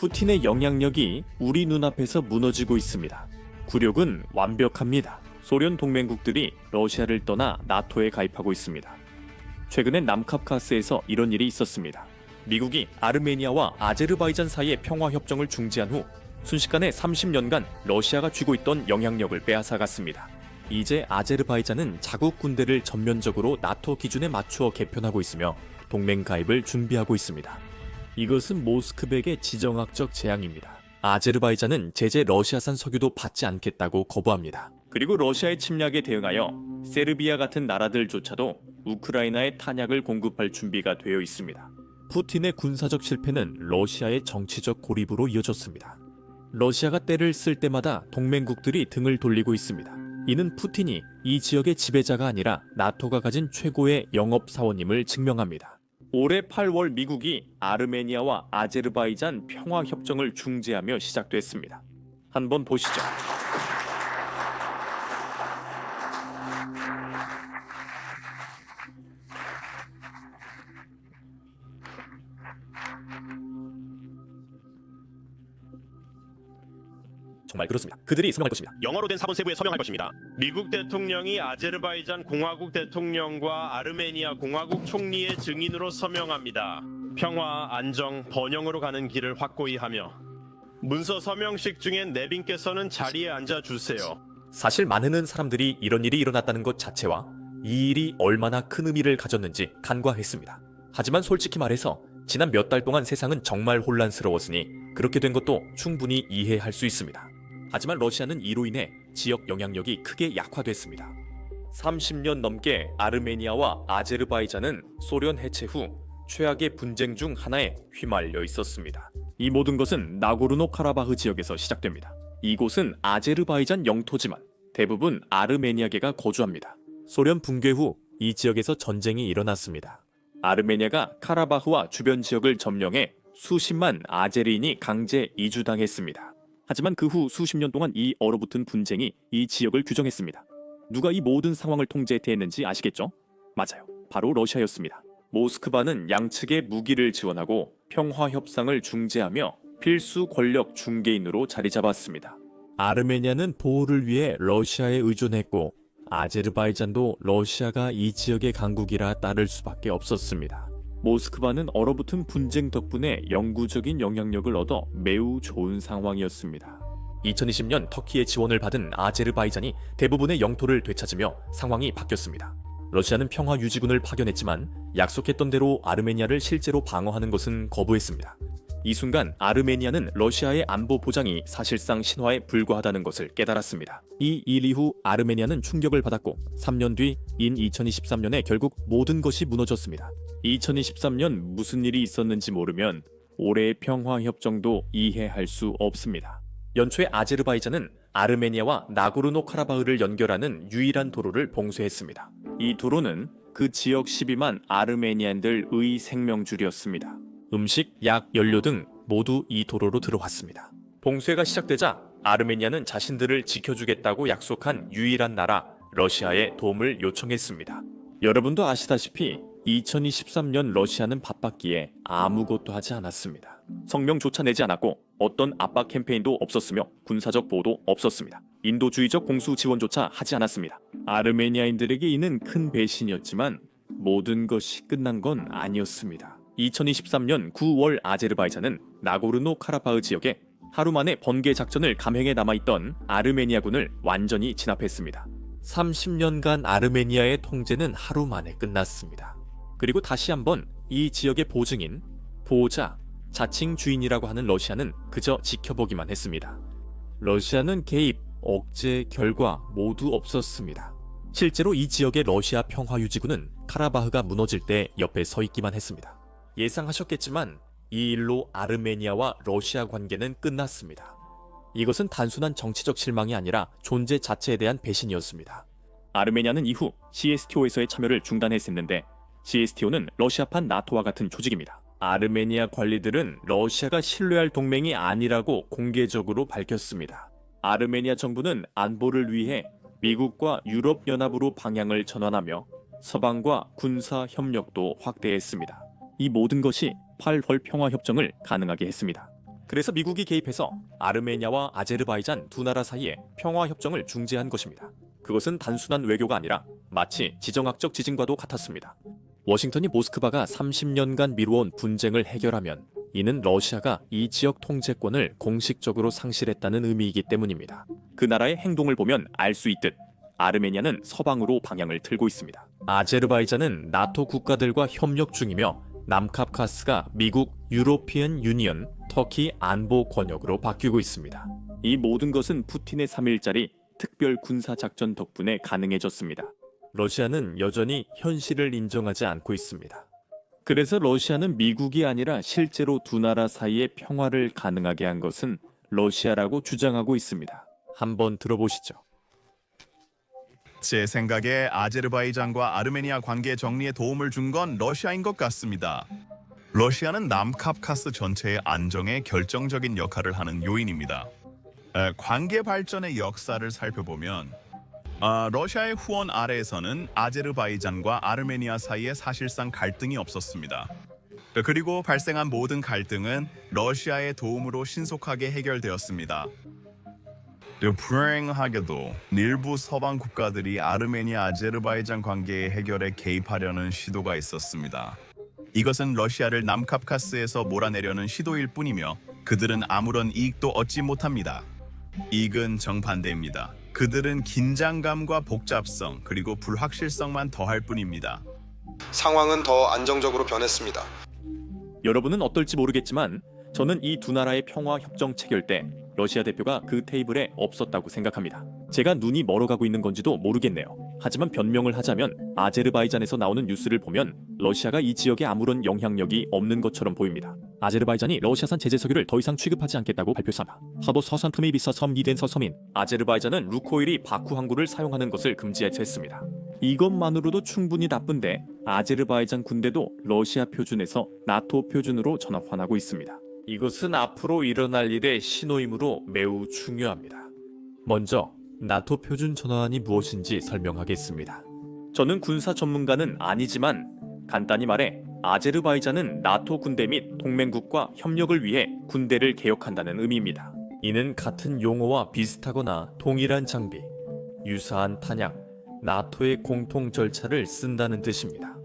푸틴의 영향력이 우리 눈앞에서 무너지고 있습니다. 굴욕은 완벽합니다. 소련 동맹국들이 러시아를 떠나 나토에 가입하고 있습니다. 최근엔 남카프카스에서 이런 일이 있었습니다. 미국이 아르메니아와 아제르바이잔 사이의 평화 협정을 중지한 후 순식간에 30년간 러시아가 쥐고 있던 영향력을 빼앗아갔습니다. 이제 아제르바이잔은 자국 군대를 전면적으로 나토 기준에 맞추어 개편하고 있으며 동맹 가입을 준비하고 있습니다. 이것은 모스크백의 지정학적 재앙입니다. 아제르바이잔은 제재 러시아산 석유도 받지 않겠다고 거부합니다. 그리고 러시아의 침략에 대응하여 세르비아 같은 나라들조차도 우크라이나에 탄약을 공급할 준비가 되어 있습니다. 푸틴의 군사적 실패는 러시아의 정치적 고립으로 이어졌습니다. 러시아가 때를 쓸 때마다 동맹국들이 등을 돌리고 있습니다. 이는 푸틴이 이 지역의 지배자가 아니라 나토가 가진 최고의 영업 사원임을 증명합니다. 올해 8월 미국이 아르메니아와 아제르바이잔 평화 협정을 중재하며 시작됐습니다. 한번 보시죠. 정말 그렇습니다. 그들이 서명할 것입니다. 영어로 된 사본세부에 서명할 것입니다. 미국 대통령이 아제르바이잔 공화국 대통령과 아르메니아 공화국 총리의 증인으로 서명합니다. 평화, 안정, 번영으로 가는 길을 확고히 하며 문서 서명식 중엔 내빈께서는 자리에 앉아 주세요. 사실 많은 사람들이 이런 일이 일어났다는 것 자체와 이 일이 얼마나 큰 의미를 가졌는지 간과했습니다. 하지만 솔직히 말해서 지난 몇 달 동안 세상은 정말 혼란스러웠으니 그렇게 된 것도 충분히 이해할 수 있습니다. 하지만 러시아는 이로 인해 지역 영향력이 크게 약화됐습니다. 30년 넘게 아르메니아와 아제르바이잔은 소련 해체 후 최악의 분쟁 중 하나에 휘말려 있었습니다. 이 모든 것은 나고르노 카라바흐 지역에서 시작됩니다. 이곳은 아제르바이잔 영토지만 대부분 아르메니아계가 거주합니다. 소련 붕괴 후 이 지역에서 전쟁이 일어났습니다. 아르메니아가 카라바흐와 주변 지역을 점령해 수십만 아제리인이 강제 이주당했습니다. 하지만 그 후 수십 년 동안 이 얼어붙은 분쟁이 이 지역을 규정했습니다. 누가 이 모든 상황을 통제했는지 아시겠죠? 맞아요. 바로 러시아였습니다. 모스크바는 양측에 무기를 지원하고 평화 협상을 중재하며 필수 권력 중개인으로 자리 잡았습니다. 아르메니아는 보호를 위해 러시아에 의존했고 아제르바이잔도 러시아가 이 지역의 강국이라 따를 수밖에 없었습니다. 모스크바는 얼어붙은 분쟁 덕분에 영구적인 영향력을 얻어 매우 좋은 상황이었습니다. 2020년 터키의 지원을 받은 아제르바이잔이 대부분의 영토를 되찾으며 상황이 바뀌었습니다. 러시아는 평화 유지군을 파견했지만 약속했던 대로 아르메니아를 실제로 방어하는 것은 거부했습니다. 이 순간 아르메니아는 러시아의 안보 보장이 사실상 신화에 불과하다는 것을 깨달았습니다. 이 일 이후 아르메니아는 충격을 받았고 3년 뒤인 2023년에 결국 모든 것이 무너졌습니다. 2023년 무슨 일이 있었는지 모르면 올해의 평화 협정도 이해할 수 없습니다. 연초에 아제르바이잔은 아르메니아와 나고르노 카라바흐를 연결하는 유일한 도로를 봉쇄했습니다. 이 도로는 그 지역 12만 아르메니안들의 생명줄이었습니다. 음식, 약, 연료 등 모두 이 도로로 들어왔습니다. 봉쇄가 시작되자 아르메니아는 자신들을 지켜주겠다고 약속한 유일한 나라 러시아에 도움을 요청했습니다. 여러분도 아시다시피 2023년 러시아는 바빴기에 아무것도 하지 않았습니다. 성명조차 내지 않았고 어떤 압박 캠페인도 없었으며 군사적 보호도 없었습니다. 인도주의적 공수 지원조차 하지 않았습니다. 아르메니아인들에게 이는 큰 배신이었지만 모든 것이 끝난 건 아니었습니다. 2023년 9월 아제르바이잔은 나고르노 카라바흐 지역에 하루 만에 번개 작전을 감행해 남아있던 아르메니아군을 완전히 진압했습니다. 30년간 아르메니아의 통제는 하루 만에 끝났습니다. 그리고 다시 한번 이 지역의 보증인, 보호자, 자칭 주인이라고 하는 러시아는 그저 지켜보기만 했습니다. 러시아는 개입, 억제, 결과 모두 없었습니다. 실제로 이 지역의 러시아 평화유지군은 카라바흐가 무너질 때 옆에 서 있기만 했습니다. 예상하셨겠지만 이 일로 아르메니아와 러시아 관계는 끝났습니다. 이것은 단순한 정치적 실망이 아니라 존재 자체에 대한 배신이었습니다. 아르메니아는 이후 CSTO에서의 참여를 중단했었는데 CSTO는 러시아판 나토와 같은 조직입니다. 아르메니아 관리들은 러시아가 신뢰할 동맹이 아니라고 공개적으로 밝혔습니다. 아르메니아 정부는 안보를 위해 미국과 유럽연합으로 방향을 전환하며 서방과 군사 협력도 확대했습니다. 이 모든 것이 8월 평화협정을 가능하게 했습니다. 그래서 미국이 개입해서 아르메니아와 아제르바이잔 두 나라 사이에 평화 협정을 중재한 것입니다. 그것은 단순한 외교가 아니라 마치 지정학적 지진과도 같았습니다. 워싱턴이 모스크바가 30년간 미루어온 분쟁을 해결하면 이는 러시아가 이 지역 통제권을 공식적으로 상실했다는 의미이기 때문입니다. 그 나라의 행동을 보면 알 수 있듯 아르메니아는 서방으로 방향을 틀고 있습니다. 아제르바이잔은 나토 국가들과 협력 중이며 남카프카스가 미국 유로피언 유니언 터키 안보 권역으로 바뀌고 있습니다. 이 모든 것은 푸틴의 3일짜리 특별 군사 작전 덕분에 가능해졌습니다. 러시아는 여전히 현실을 인정하지 않고 있습니다. 그래서 러시아는 미국이 아니라 실제로 두 나라 사이의 평화를 가능하게 한 것은 러시아라고 주장하고 있습니다. 한번 들어보시죠. 제 생각에 아제르바이잔과 아르메니아 관계 정리에 도움을 준 건 러시아인 것 같습니다. 러시아는 남카프카스 전체의 안정에 결정적인 역할을 하는 요인입니다. 에, 관계 발전의 역사를 살펴보면 아, 러시아의 후원 아래에서는 아제르바이잔과 아르메니아 사이에 사실상 갈등이 없었습니다. 그리고 발생한 모든 갈등은 러시아의 도움으로 신속하게 해결되었습니다. 또 불행하게도 일부 서방 국가들이 아르메니아 아제르바이잔 관계의 해결에 개입하려는 시도가 있었습니다. 이것은 러시아를 남카프카스에서 몰아내려는 시도일 뿐이며 그들은 아무런 이익도 얻지 못합니다. 이익은 정반대입니다. 그들은 긴장감과 복잡성 그리고 불확실성만 더할 뿐입니다. 상황은 더 안정적으로 변했습니다. 여러분은 어떨지 모르겠지만 저는 이 두 나라의 평화 협정 체결 때 러시아 대표가 그 테이블에 없었다고 생각합니다. 제가 눈이 멀어가고 있는 건지도 모르겠네요. 하지만 변명을 하자면 아제르바이잔에서 나오는 뉴스를 보면 러시아가 이 지역에 아무런 영향력이 없는 것처럼 보입니다. 아제르바이잔이 러시아산 제재 석유를 더 이상 취급하지 않겠다고 발표했습니다. 하도 서산틈이 비싸 섬이된 서섬인 아제르바이잔은 루코일이 바쿠 항구를 사용하는 것을 금지했습니다. 이것만으로도 충분히 나쁜데 아제르바이잔 군대도 러시아 표준에서 나토 표준으로 전환하고 있습니다. 이것은 앞으로 일어날 일의 신호이므로 매우 중요합니다. 먼저 나토 표준 전환이 무엇인지 설명하겠습니다. 저는 군사 전문가는 아니지만 간단히 말해 아제르바이잔은 나토 군대 및 동맹국과 협력을 위해 군대를 개혁한다는 의미입니다. 이는 같은 용어와 비슷하거나 동일한 장비, 유사한 탄약, 나토의 공통 절차를 쓴다는 뜻입니다.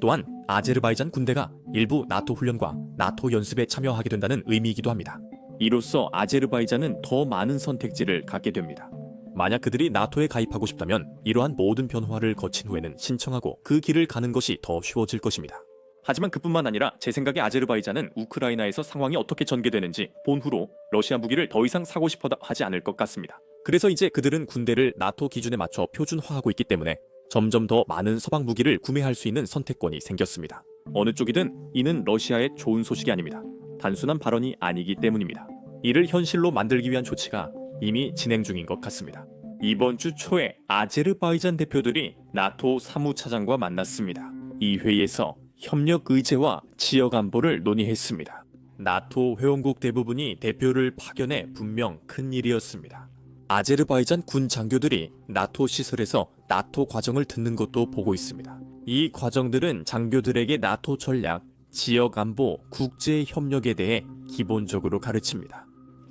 또한 아제르바이잔 군대가 일부 나토 훈련과 나토 연습에 참여하게 된다는 의미이기도 합니다. 이로써 아제르바이잔은 더 많은 선택지를 갖게 됩니다. 만약 그들이 나토에 가입하고 싶다면 이러한 모든 변화를 거친 후에는 신청하고 그 길을 가는 것이 더 쉬워질 것입니다. 하지만 그뿐만 아니라 제 생각에 아제르바이잔은 우크라이나에서 상황이 어떻게 전개되는지 본 후로 러시아 무기를 더 이상 사고 싶어 하지 않을 것 같습니다. 그래서 이제 그들은 군대를 나토 기준에 맞춰 표준화하고 있기 때문에 점점 더 많은 서방 무기를 구매할 수 있는 선택권이 생겼습니다. 어느 쪽이든 이는 러시아의 좋은 소식이 아닙니다. 단순한 발언이 아니기 때문입니다. 이를 현실로 만들기 위한 조치가 이미 진행 중인 것 같습니다. 이번 주 초에 아제르바이잔 대표들이 나토 사무차장과 만났습니다. 이 회의에서 협력 의제와 지역 안보를 논의했습니다. 나토 회원국 대부분이 대표를 파견해 분명 큰 일이었습니다. 아제르바이잔 군 장교들이 나토 시설에서 나토 과정을 듣는 것도 보고 있습니다. 이 과정들은 장교들에게 나토 전략, 지역 안보, 국제 협력에 대해 기본적으로 가르칩니다.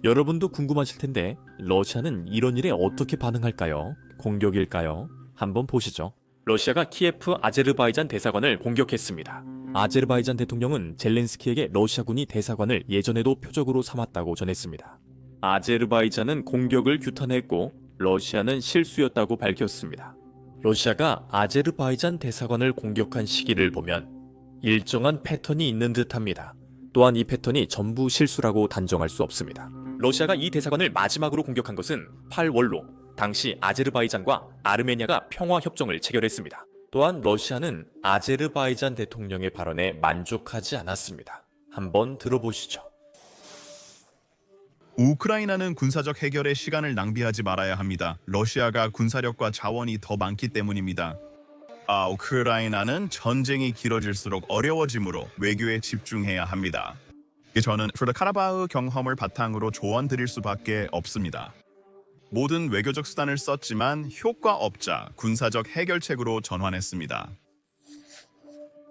여러분도 궁금하실 텐데 러시아는 이런 일에 어떻게 반응할까요? 공격일까요? 한번 보시죠. 러시아가 키예프 아제르바이잔 대사관을 공격했습니다. 아제르바이잔 대통령은 젤렌스키에게 러시아군이 대사관을 예전에도 표적으로 삼았다고 전했습니다. 아제르바이잔은 공격을 규탄했고 러시아는 실수였다고 밝혔습니다. 러시아가 아제르바이잔 대사관을 공격한 시기를 보면 일정한 패턴이 있는 듯합니다. 또한 이 패턴이 전부 실수라고 단정할 수 없습니다. 러시아가 이 대사관을 마지막으로 공격한 것은 8월로 당시 아제르바이잔과 아르메니아가 평화 협정을 체결했습니다. 또한 러시아는 아제르바이잔 대통령의 발언에 만족하지 않았습니다. 한번 들어보시죠. 우크라이나는 군사적 해결에 시간을 낭비하지 말아야 합니다. 러시아가 군사력과 자원이 더 많기 때문입니다. 아, 우크라이나는 전쟁이 길어질수록 어려워지므로 외교에 집중해야 합니다. 저는 프르카라바흐 경험을 바탕으로 조언 드릴 수밖에 없습니다. 모든 외교적 수단을 썼지만 효과 없자 군사적 해결책으로 전환했습니다.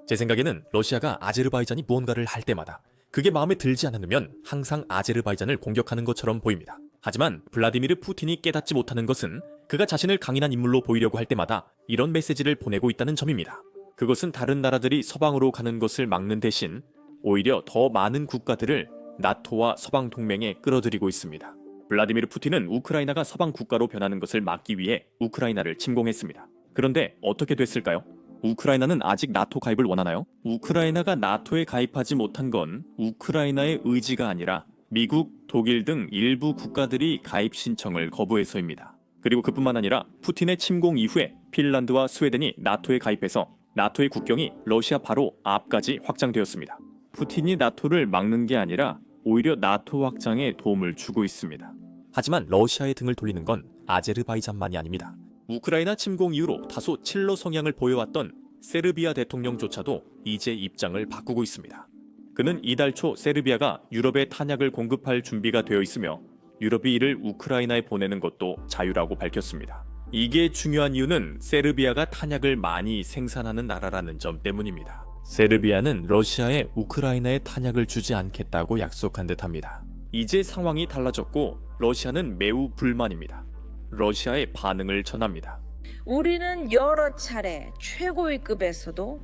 제 생각에는 러시아가 아제르바이잔이 무언가를 할 때마다 그게 마음에 들지 않으면 항상 아제르바이잔을 공격하는 것처럼 보입니다. 하지만 블라디미르 푸틴이 깨닫지 못하는 것은 그가 자신을 강인한 인물로 보이려고 할 때마다 이런 메시지를 보내고 있다는 점입니다. 그것은 다른 나라들이 서방으로 가는 것을 막는 대신 오히려 더 많은 국가들을 나토와 서방 동맹에 끌어들이고 있습니다. 블라디미르 푸틴은 우크라이나가 서방 국가로 변하는 것을 막기 위해 우크라이나를 침공했습니다. 그런데 어떻게 됐을까요? 우크라이나는 아직 나토 가입을 원하나요? 우크라이나가 나토에 가입하지 못한 건 우크라이나의 의지가 아니라 미국, 독일 등 일부 국가들이 가입 신청을 거부해서입니다. 그리고 그뿐만 아니라 푸틴의 침공 이후에 핀란드와 스웨덴이 나토에 가입해서 나토의 국경이 러시아 바로 앞까지 확장되었습니다. 푸틴이 나토를 막는 게 아니라 오히려 나토 확장에 도움을 주고 있습니다. 하지만 러시아의 등을 돌리는 건 아제르바이잔만이 아닙니다. 우크라이나 침공 이후로 다소 칠러 성향을 보여왔던 세르비아 대통령조차도 이제 입장을 바꾸고 있습니다. 그는 이달 초 세르비아가 유럽에 탄약을 공급할 준비가 되어 있으며 유럽이 이를 우크라이나에 보내는 것도 자유라고 밝혔습니다. 이게 중요한 이유는 세르비아가 탄약을 많이 생산하는 나라라는 점 때문입니다. 세르비아는 러시아에 우크라이나에 탄약을 주지 않겠다고 약속한 듯 합니다. 이제 상황이 달라졌고 러시아는 매우 불만입니다. 러시아의 반응을 전합니다. 우리는 여러 차례 최고위 급에서도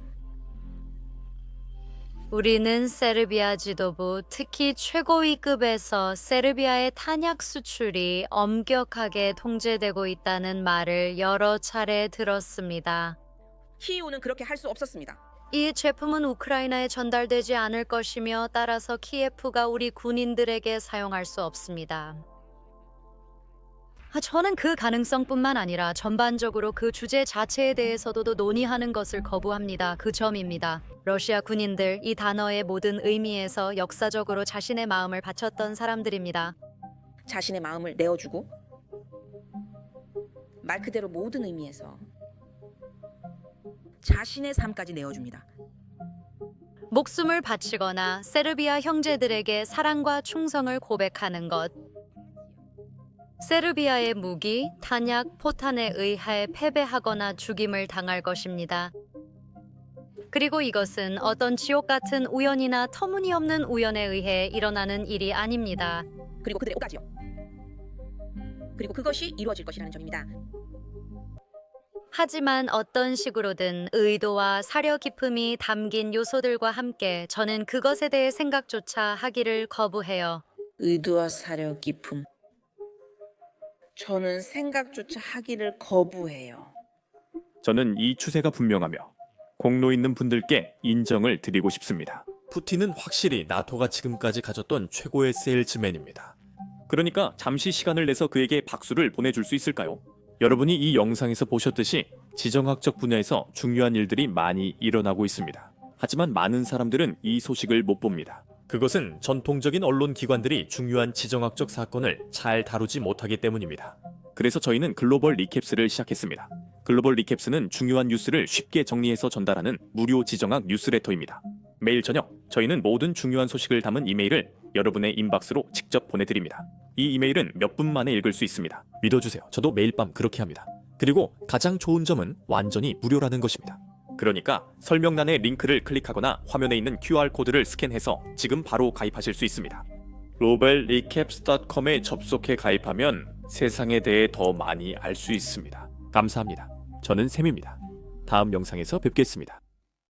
우리는 세르비아 지도부, 특히 최고위급에서 세르비아의 탄약 수출이 엄격하게 통제되고 있다는 말을 여러 차례 들었습니다. 키이우는 그렇게 할 수 없었습니다. 이 제품은 우크라이나에 전달되지 않을 것이며 따라서 키예프가 우리 군인들에게 사용할 수 없습니다. 아, 저는 그 가능성뿐만 아니라 전반적으로 그 주제 자체에 대해서도 논의하는 것을 거부합니다. 그 점입니다. 러시아 군인들 이 단어의 모든 의미에서 역사적으로 자신의 마음을 바쳤던 사람들입니다. 자신의 마음을 내어주고 말 그대로 모든 의미에서 자신의 삶까지 내어줍니다. 목숨을 바치거나 세르비아 형제들에게 사랑과 충성을 고백하는 것. 세르비아의 무기, 탄약, 포탄에 의해 패배하거나 죽임을 당할 것입니다. 그리고 이것은 어떤 지옥 같은 우연이나 터무니없는 우연에 의해 일어나는 일이 아닙니다. 그리고 그들의 옷까지요. 그리고 그것이 이루어질 것이라는 점입니다. 하지만 어떤 식으로든 의도와 사려 깊음이 담긴 요소들과 함께 저는 그것에 대해 생각조차 하기를 거부해요. 의도와 사려 깊음. 저는 생각조차 하기를 거부해요. 저는 이 추세가 분명하며 공로 있는 분들께 인정을 드리고 싶습니다. 푸틴은 확실히 나토가 지금까지 가졌던 최고의 세일즈맨입니다. 그러니까 잠시 시간을 내서 그에게 박수를 보내줄 수 있을까요? 여러분이 이 영상에서 보셨듯이 지정학적 분야에서 중요한 일들이 많이 일어나고 있습니다. 하지만 많은 사람들은 이 소식을 못 봅니다. 그것은 전통적인 언론 기관들이 중요한 지정학적 사건을 잘 다루지 못하기 때문입니다. 그래서 저희는 글로벌 리캡스를 시작했습니다. 글로벌 리캡스는 중요한 뉴스를 쉽게 정리해서 전달하는 무료 지정학 뉴스레터입니다. 매일 저녁 저희는 모든 중요한 소식을 담은 이메일을 여러분의 인박스로 직접 보내드립니다. 이 이메일은 몇 분 만에 읽을 수 있습니다. 믿어주세요. 저도 매일 밤 그렇게 합니다. 그리고 가장 좋은 점은 완전히 무료라는 것입니다. 그러니까 설명란의 링크를 클릭하거나 화면에 있는 QR코드를 스캔해서 지금 바로 가입하실 수 있습니다. globalrecaps.com에 접속해 가입하면 세상에 대해 더 많이 알 수 있습니다. 감사합니다. 저는 샘입니다. 다음 영상에서 뵙겠습니다.